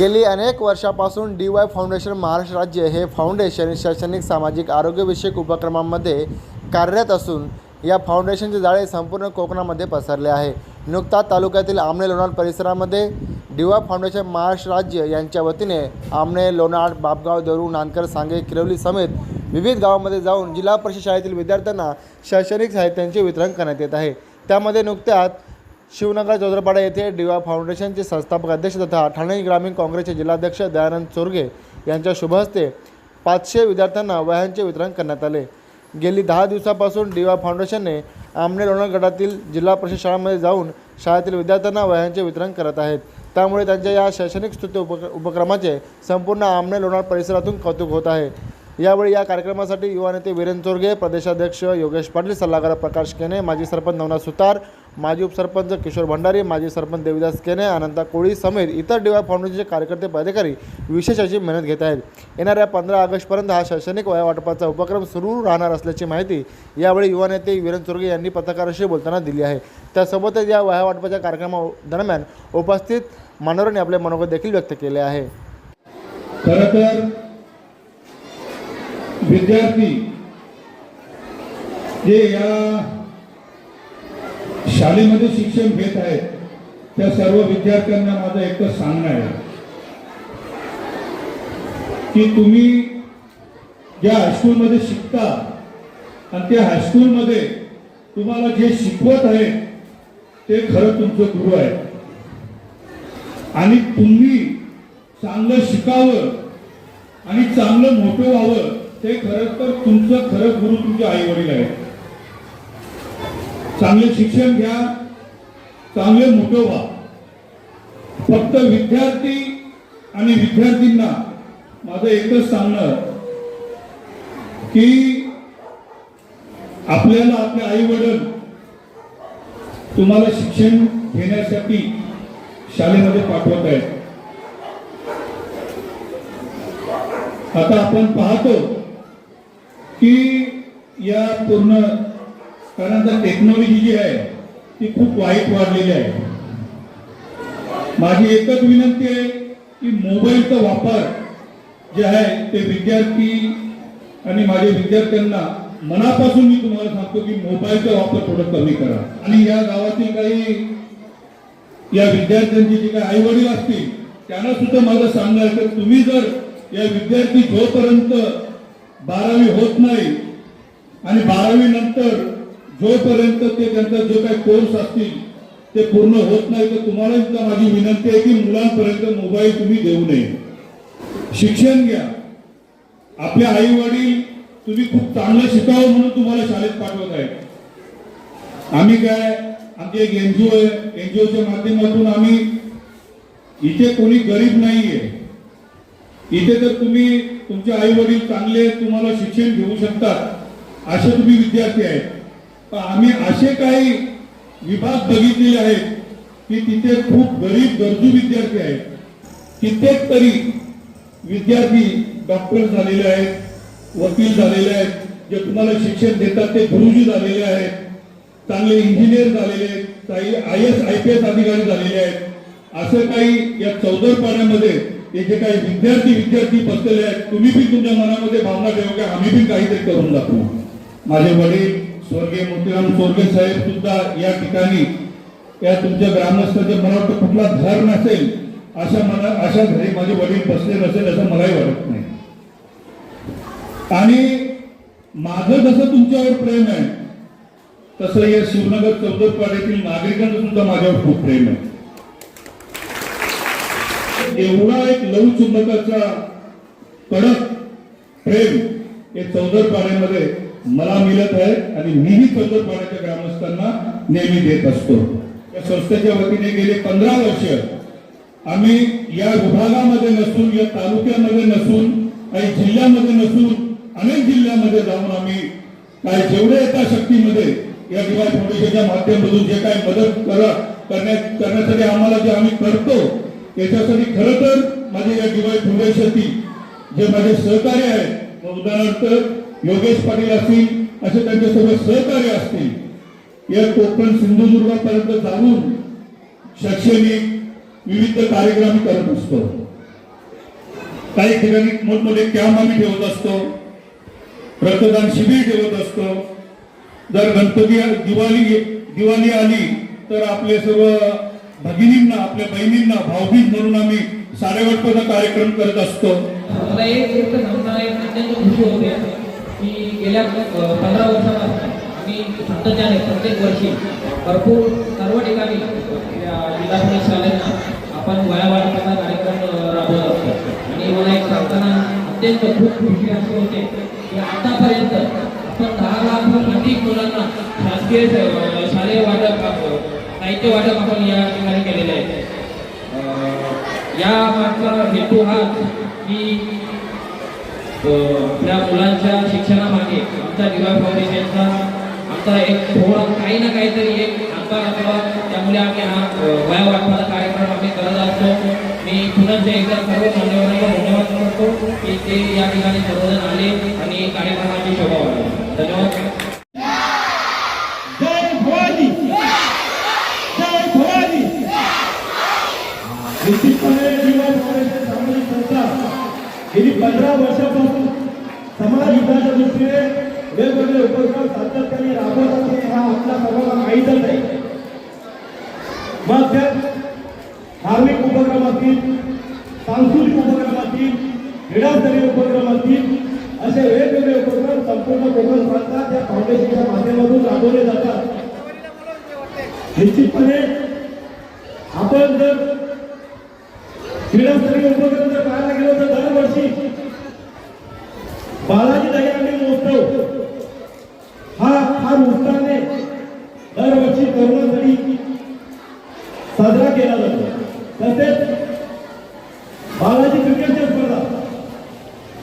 गेली अनेक वर्षापासून डी वाय फाउंडेशन महाराष्ट्र राज्य हे फाउंडेशन शैक्षणिक सामाजिक आरोग्यविषयक उपक्रमांमध्ये कार्यरत असून या फाउंडेशनचे जाळे संपूर्ण कोकणामध्ये पसरले आहे. नुकताच तालुक्यातील आमणे लोणाळ परिसरामध्ये डिवा फाउंडेशन महाराष्ट्र राज्य यांच्या वतीने आमणे लोणाळ बापगाव दरू नानकर सांगे किरवली समेत विविध गावांमध्ये जाऊन जिल्हा परिषद शाळेतील विद्यार्थ्यांना शैक्षणिक साहित्यांचे वितरण करण्यात येत आहे. त्यामध्ये नुकत्याच शिवनगर जोदरपाडा येथे डिवा फाउंडेशनचे संस्थापक अध्यक्ष तथा ठाणे ग्रामीण काँग्रेसचे जिल्हाध्यक्ष दयानंद चोरगे यांच्या शुभहस्ते पाचशे विद्यार्थ्यांना वह्यांचे वितरण करण्यात आले. गेली दहा दिवसापासून डिवा फाउंडेशनने आमने लोणार गटातील जिल्हा परिषद शाळांमध्ये जाऊन शाळेतील विद्यार्थ्यांना वह्यांचे वितरण करत आहेत. त्यामुळे त्यांच्या या शैक्षणिक स्तुती उपक उपक्रमाचे संपूर्ण आमने लोणार परिसरातून कौतुक होत आहे. यावेळी या कार्यक्रमासाठी युवा नेते वीरेन चोरगे प्रदेशाध्यक्ष योगेश पाटील सल्लागार प्रकाश केने माजी सरपंच नवनाथ सुतार माजी उपसरपंच किशोर भंडारी माजी सरपंच देविदास केने अनंता कोळी समेत इतर डिवाय फाउंडेशनचे कार्यकर्ते पदाधिकारी विशेष अशी मेहनत घेत आहेत. येणाऱ्या पंधरा ऑगस्टपर्यंत हा शैक्षणिक वयावाटपाचा उपक्रम सुरू राहणार असल्याची माहिती यावेळी युवा नेते वीरेन चुरगे यांनी पत्रकाराशी बोलताना दिली आहे. त्यासोबतच या वयावाटपाच्या कार्यक्रमा कार्यक्रमादरम्यान उपस्थित मान्यवरांनी आपले मनोगत देखील व्यक्त केले आहे. तर विद्यार्थी जे या शाळेमध्ये शिक्षण घेत आहेत त्या सर्व विद्यार्थ्यांना माझं एकच सांगणं आहे. की तुम्ही ज्या हायस्कूलमध्ये शिकता आणि त्या हायस्कूलमध्ये तुम्हाला जे शिकवत आहे ते खरं तुमचं गुरु आहे. आणि तुम्ही चांगलं शिकावं आणि चांगलं मोठं व्हावं ते खरं तर तुमचं खरं गुरु तुमचे आई वडील आहेत. चांगले शिक्षण घ्या चांगले मोठं व्हा. फक्त विद्यार्थी आणि विद्यार्थींना माझं एकच सांगणं की आपल्याला आपले आई वडील तुम्हाला शिक्षण घेण्यासाठी शाळेमध्ये पाठवत आहेत. आता आपण पाहतो की या पूर्ण कारण आता टेक्नॉलॉजी जी आहे ती खूप वाईट वाढलेली आहे. माझी एकच विनंती आहे की मोबाईलचा वापर जे आहे ते विद्यार्थी आणि माझ्या विद्यार्थ्यांना मनापासून मी तुम्हाला सांगतो की मोबाईलचा वापर थोडं कमी करा. आणि या गावातील काही या विद्यार्थ्यांची जे काही आई वडील असतील त्यांना सुद्धा माझं सांगणार तर तुम्ही जर या विद्यार्थी जोपर्यंत बारावी होत नाही आणि बारावी नंतर जोपर्यंत ते त्यांचा जो काही कोर्स असतील ते पूर्ण होत नाही तर तुम्हाला सुद्धा माझी विनंती आहे की मुलांपर्यंत मोबाईल तुम्ही देऊ नये. शिक्षण घ्या. आपले आई वडील तुम्ही खूप चांगलं शिकावं म्हणून तुम्हाला शाळेत पाठवत आहे आम्ही काय आमची एक एनजीओ आहे. एनजीओच्या माध्यमातून आम्ही इथे कोणी गरीब नाहीये. इथे तर तुम्ही तुमचे आई वडील चांगले तुम्हाला शिक्षण घेऊ शकतात असे तुम्ही विद्यार्थी आहेत. पण आम्ही असे काही विभाग बघितलेले आहेत की तिथे खूप गरीब गरजू विद्यार्थी आहेत. कित्येक तरी विद्यार्थी डॉक्टर झालेले आहेत वकील झालेले आहेत जे तुम्हाला शिक्षण देतात ते गुरुजी झालेले आहेत चांगले इंजिनियर झालेले आहेत काही I S I P S अधिकारी झालेले आहेत. असं काही या चौदर पाण्यामध्ये हे जे काही विद्यार्थी विद्यार्थी बसलेले आहेत तुम्ही बी तुमच्या मनामध्ये भावना ठेवा की आम्ही बी काहीतरी करून दाखवू. माझे वडील स्वर्गीय मोतीराम स्वर्गे साहेब सुद्धा या ठिकाणी या तुमच्या ग्रामस्थाचे मला वाटतं कुठला घर नसेल अशा मला अशा घरी माझे वडील बसले नसेल असं मलाही वाटत नाही. आणि माझं जसं तुमच्यावर प्रेम आहे तसं या शिवनगर चौदरपाड्यातील नागरिकांचं सुद्धा माझ्यावर खूप प्रेम आहे. एवढा एक लव चुंबकाचा कडक प्रेम हे चौदरपाड्यामध्ये मला मिळत आहे आणि मीही चौदरपाड्याच्या ग्रामस्थांना नेहमी देत असतो. या संस्थेच्या वतीने गेले पंधरा वर्ष आम्ही या विभागामध्ये नसून या तालुक्यामध्ये नसून काही जिल्ह्यामध्ये नसून अनेक जिल्ह्यामध्ये जाऊन आम्ही काय जेवढे येतात शक्तीमध्ये या दिवाय फाउंडेशनच्या माध्यमातून जे काही मदत करण्यासाठी आम्हाला जे आम्ही करतो याच्यासाठी खरं तर माझे या डिवाय फाउंडेशनची जे माझे सहकार्य आहे उदाहरणार्थ योगेश पाटील असतील असे त्यांच्यासोबत सहकार्य असतील या कोकण सिंधुदुर्गापर्यंत जाऊन शैक्षणिक विविध कार्यक्रम करत असतो. काही ठिकाणी मोठमोठे कॅम्प आम्ही ठेवत असतो रक्तदान शिबिर ठेवत असतो. जर गणपती दिवाळी दिवाळी आली तर आपले सर्व भगिनींना आपल्या बहिणींना भाऊबीज म्हणून आम्ही साडेवाटपाचा कार्यक्रम करत असतो. गेल्या पंधरा वर्षापासून आम्ही सातत्याने प्रत्येक वर्षी भरपूर सर्व ठिकाणी या जिल्हा पोलीस शाळेंना आपण वया वाटपाचा कार्यक्रम राबवत असतो आणि मला एक सांगताना अत्यंत खूप खुशी अशी होते की आतापर्यंत आपण दहा लाख अधिक मुलांना शासकीय शालेय वाटप साहित्य वाटप आपण या ठिकाणी केलेले आहे. या मागचा हेतू हा की आपल्या मुलांच्या आमचा दिवा फाउंडेशनचा आमचा एक थोडा काही ना काहीतरी एक हातभार असावा त्यामुळे आम्ही हा वया वाटपाचा कार्यक्रम आम्ही करत असतो. मी पुन्हा एकदा सर्व मान्यवरांना धन्यवाद करतो की ते या ठिकाणी सर्वजण आले आणि कार्यक्रमाची शोभा वाढवली धन्यवाद जय भवानी जय भवानी निश्चितपणे जीवा फाउंडेशन सामाजिक संस्था गेली पंधरा वर्षापासून समाज हिताच्या दृष्टीने वेगवेगळे सातत्याने राबवत असते हा आपल्या सर्वांना माहीतच आहे. मग त्यात धार्मिक उपक्रम असतील सांस्कृतिक उपक्रम असतील क्रीडास्तरीय उपक्रम असतील असे वेगवेगळे उपक्रम संपूर्ण कोकण प्रांतात या फाउंडेशनच्या माध्यमातून राबवले जातात. निश्चितपणे आपण जर क्रीडास्तरीय उपक्रम जर पाहायला गेलो तर दरवर्षी बालाजी दहीहंडी महोत्सव हा फार उत्साहाने दरवर्षी तरुणांसाठी साजरा केला जातो तसेच बालाजी क्रिकेटच्या स्पर्धा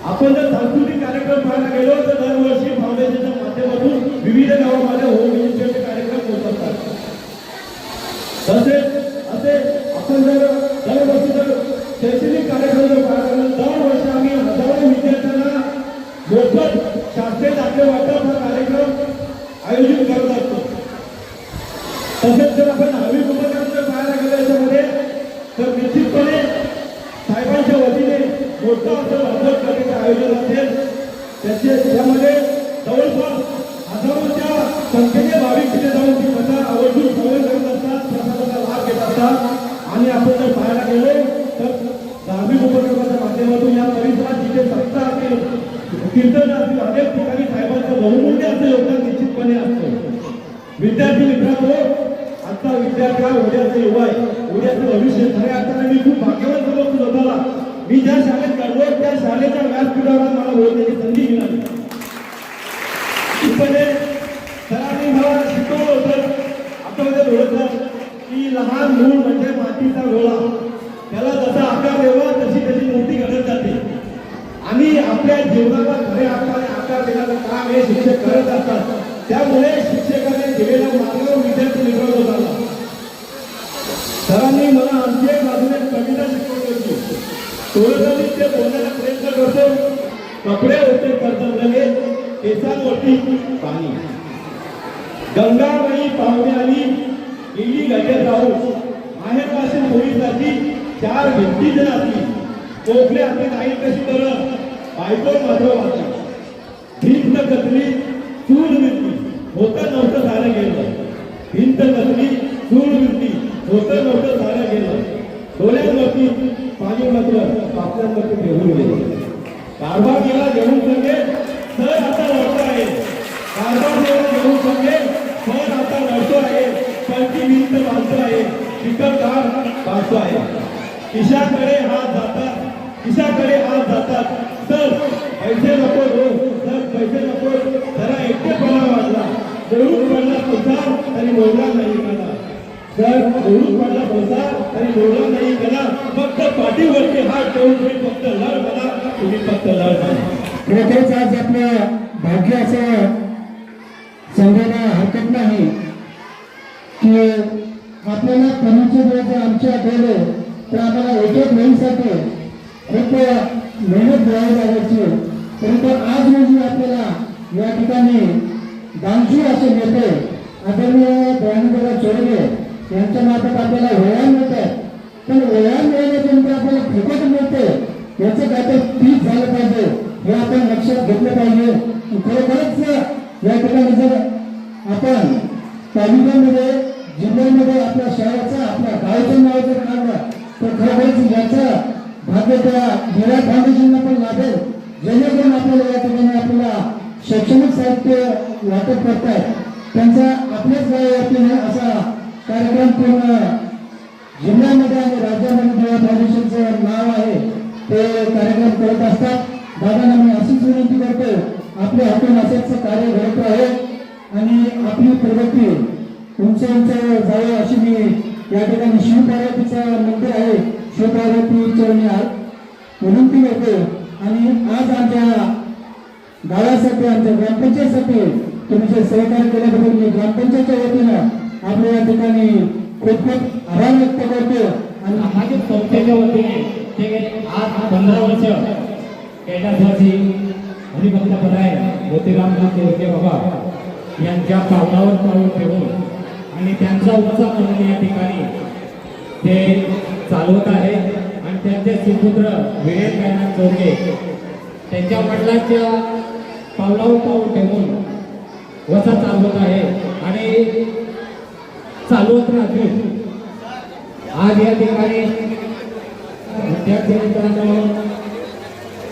आपण जर सांस्कृतिक कार्यक्रम पाहायला गेलो तर दरवर्षी फाउंडेशनच्या माध्यमातून विविध गावामध्ये होम मिनिस्टरचे कार्यक्रम होत असतात तसेच असे आपण जर दरवर्षी जर शैक्षणिक कार्यक्रम जर पाहायला गेलो दरवर्षी आम्ही हजारो विद्यार्थ्यांना मोफत शास्त्रीय दाखले वाटप हा कार्यक्रम आयोजित करत असतो. तसेच जर आपण हवी उपक्रम जर पाहायला गेलो याच्यामध्ये तर निश्चितपणे साहेबांच्या वतीने मोठं असं भागवत कथेचं आयोजन असेल त्याचे त्यामध्ये जवळपास हजारोच्या संख्येने भाविक तिथे जाऊन ती कथा आवर्जून श्रवण करत असतात प्रसादाचा लाभ घेत असतात आणि आपण जर पाहायला गेलो तर धार्मिक उपक्रमाच्या माध्यमातून या परिसरात जिथे सत्ता असेल कीर्तन असतील अनेक ठिकाणी साहेबांचं बहुमूल्य असं योगदान निश्चितपणे असतं. विद्यार्थी मित्रांनो आता विद्यार्थी हा उद्याचा युवा आहे. उद्याचं भविष्य खऱ्या अर्थाने मी खूप भाग्यवान समजतो स्वतःला. मी ज्या शाळेत घडलो त्या शाळेच्या व्यासपीठावर आज मला बोलण्याची संधी मिळाली तिथपणे सरांनी मला शिकवलं होतं आठवलं होतं की लहान मूल म्हणजे मातीचा गोळा त्याला जसा आकार द्यावा तशी त्याची मूर्ती घडत जाते आणि आपल्या जीवनाला खऱ्या अर्थाने आकार देण्याचं काम हे शिक्षक करत असतात त्यामुळे शिक्षकाने दिलेला मार्ग विद्यार्थी निवडत झाला. सरांनी मला आमच्या बाजूने कविता शिकवली होती. थोडंसं ते बोलण्याचा प्रयत्न करतो. कपडे होते कर्तव्याने केसांवरती पाणी. गंगाबाई पाहुणे आली गेली गजेत राहू. माहेरपासून पोलिसांची चार भिंती जण असली कोकणे आपली नाही कशी करत बायको मात्र वाचली भिंत न चूल होतं नव्हतं झालं गेलं. भिंत कसली? चूल मिरती होतं नव्हतं झालं गेलं. डोळ्यांवरती पाणी मात्र पापड्यांवरती घेऊन गेले. कारभार गेला घेऊन संगे सर आता लढतो आहे. कारभार गेला घेऊन संगे सर आता लढतो आहे. पलटी भिंत बांधतो आहे. चिकटकार बांधतो आहे. खिशाकडे हात जातात. खिशाकडे हात जातात सर पैसे नको हो सर पैसे नको जरा एकटेपणा वाढला मोडून पडला पैसा तरी मोडला नाही गेला घेऊन पडला पैसा आणि मोडला नाही गेला फक्त पाठीवरती हात ठेवून तुम्ही फक्त लढ मला तुम्ही फक्त लढ मला खरोखरच आज आपलं भाग्य असं सांगायला हरकत नाही. की आपल्याला कमीचे दिवस जर आमच्या आठवले तर आम्हाला एक एक महिन्यासाठी खूप मेहनत द्यावी लागायची. परंतु आज रोजी आपल्याला या ठिकाणी दानशूर असे नेते आदरणीय दयानंदराव चोरगे यांच्या मार्फत आपल्याला वळण मिळत. आहे पण वळण मिळाल्याच्या आपल्याला फुकट मिळते. याचं काय तर पीक झालं पाहिजे. हे आपण लक्षात घेतलं पाहिजे. खरोखरच या ठिकाणी जर आपण तालुक्यामध्ये जिल्ह्यामध्ये आपल्या शहराचा आपल्या गावचं नाव जर काढलं तर खरोखरच याचा भाग्य त्या निरा फाउंडेशनला पण लाभेल जेणेकरून आपल्याला या ठिकाणी आपल्याला शैक्षणिक साहित्य वाटप करतात त्यांचा आपल्याच गावावरतीने असा कार्यक्रम पूर्ण जिल्ह्यामध्ये आणि राज्यामध्ये जेव्हा फाउंडेशनचं नाव आहे ते कार्यक्रम करत असतात. दादांना मी अशीच विनंती करतो आपल्या हातून असेच कार्य घडत आहे आणि आपली प्रगती उंच उंच जावे अशी मी या ठिकाणी शिवपार्वतीचं मंदिर आहे शिवपार्वती मी विनंती करतो आणि आज आमच्या गावासाठी आमच्या ग्रामपंचायतसाठी तुमचे सहकार्य केल्याबद्दल मी ग्रामपंचायतच्या वतीनं आपल्या या ठिकाणी खूप खूप आभार व्यक्त करतो आणि सामाजिक संस्थेच्या वतीने ते गेले आज पंधरा वर्ष कैलासवासी हरिभक्त पदाय मोतीरामजी तेवके बाबा यांच्या पावलावर पाऊल ठेवून आणि त्यांचा उत्साह म्हणून या ठिकाणी ते चालवत आहे. आणि त्यांचे सुपुत्र विवेक कायनाथ चौके त्यांच्या वडिलांच्या पावलावर पाऊल ठेवून वसा चालवत आहे. आणि चालवत राहतील आज या ठिकाणी विद्यार्थी मित्रांनो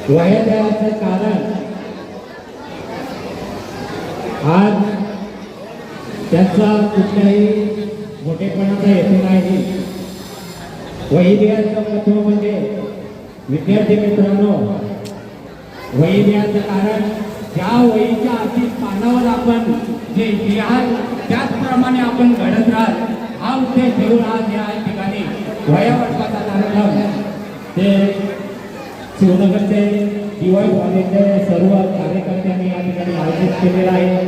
वया द्यायचं कारण. आज त्याचा कुठल्याही मोठेपणाचा हेतू नाही. वही द्यायचं महत्त्व म्हणजे विद्यार्थी मित्रांनो वही द्यायचं कारण ज्या वहीच्या आधी पानावर आपण जे इतिहास त्याचप्रमाणे आपण घडत राहत हा उद्देश ठेवून आज या ठिकाणी वया वाटपाचा कार्यक्रम ते शिवनगरचे दिवाळी कॉलेजचे सर्व कार्यकर्त्यांनी या ठिकाणी आयोजित केलेला आहे.